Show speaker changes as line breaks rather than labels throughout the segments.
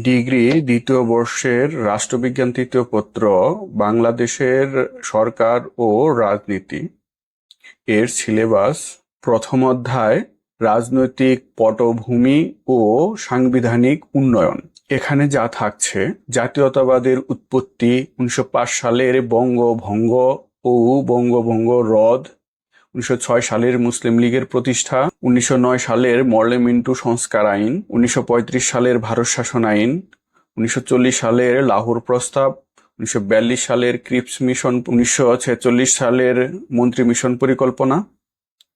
Degree দ্বিতীয় বর্ষের রাষ্ট্রবিজ্ঞান তৃতীয় পত্র বাংলাদেশের সরকার ও রাজনীতি। এর সিলেবাস প্রথম অধ্যায়, রাজনৈতিক পটভূমি ও সাংবিধানিক উন্নয়ন। এখানে যা থাকছে, জাতীয়তাবাদের উৎপত্তি উনিশশো পাঁচ সালের বঙ্গভঙ্গ ও বঙ্গভঙ্গ রদ উনিশশো ছয় সালের মুসলিম লীগের প্রতিষ্ঠা, উনিশশো নয় সালের মর্লে মিন্টু সংস্কার আইন, উনিশশো পঁয়ত্রিশ সালের ভারত শাসন আইন, উনিশশো চল্লিশ সালের লাহোর প্রস্তাব, উনিশশো বিয়াল্লিশ সালের ক্রিপস মিশন, উনিশশো ছেচল্লিশ সালের মন্ত্রী মিশন পরিকল্পনা,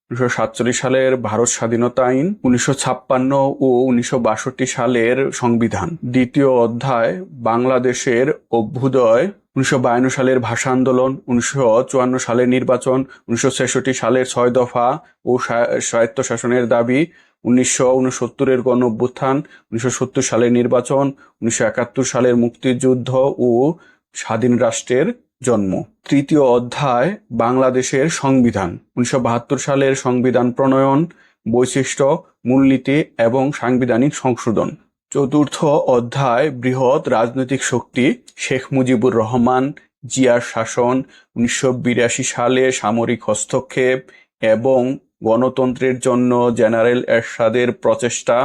উনিশশো সাতচল্লিশ সালের ভারত স্বাধীনতা আইন, উনিশশো ছাপ্পান্ন ও উনিশশো বাষট্টি সালের সংবিধান। দ্বিতীয় অধ্যায়, বাংলাদেশের অভ্যুদয় উনিশশো বায়ান্ন সালের ভাষা আন্দোলন, উনিশশো চুয়ান্ন সালের নির্বাচন, উনিশশো ছেষট্টি সালের ছয় দফা ও স্বা- স্বায়ত্তশাসনের দাবি, উনিশশো উনসত্তরের গণ অভ্যুত্থান উনিশশো সত্তর সালের নির্বাচন, উনিশশো একাত্তর সালের মুক্তিযুদ্ধ ও স্বাধীন রাষ্ট্রের জন্ম। তৃতীয় অধ্যায়, বাংলাদেশের সংবিধান। উনিশশো বাহাত্তর সালের সংবিধান প্রণয়ন, বৈশিষ্ট্য, মূলনীতি এবং সাংবিধানিক সংশোধন। চতুর্থ অধ্যায় বৃহৎ রাজনৈতিক শক্তি, শেখ মুজিবুর রহমান, জিয়ার শাসন, উনিশশো বিরাশি সালে সামরিক হস্তক্ষেপ এবং গণতন্ত্রের জন্য জেনারেল এরশাদের প্রচেষ্টা,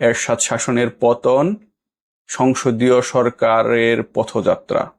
এরশাদ শাসনের পতন, সংসদীয় সরকারের পথযাত্রা।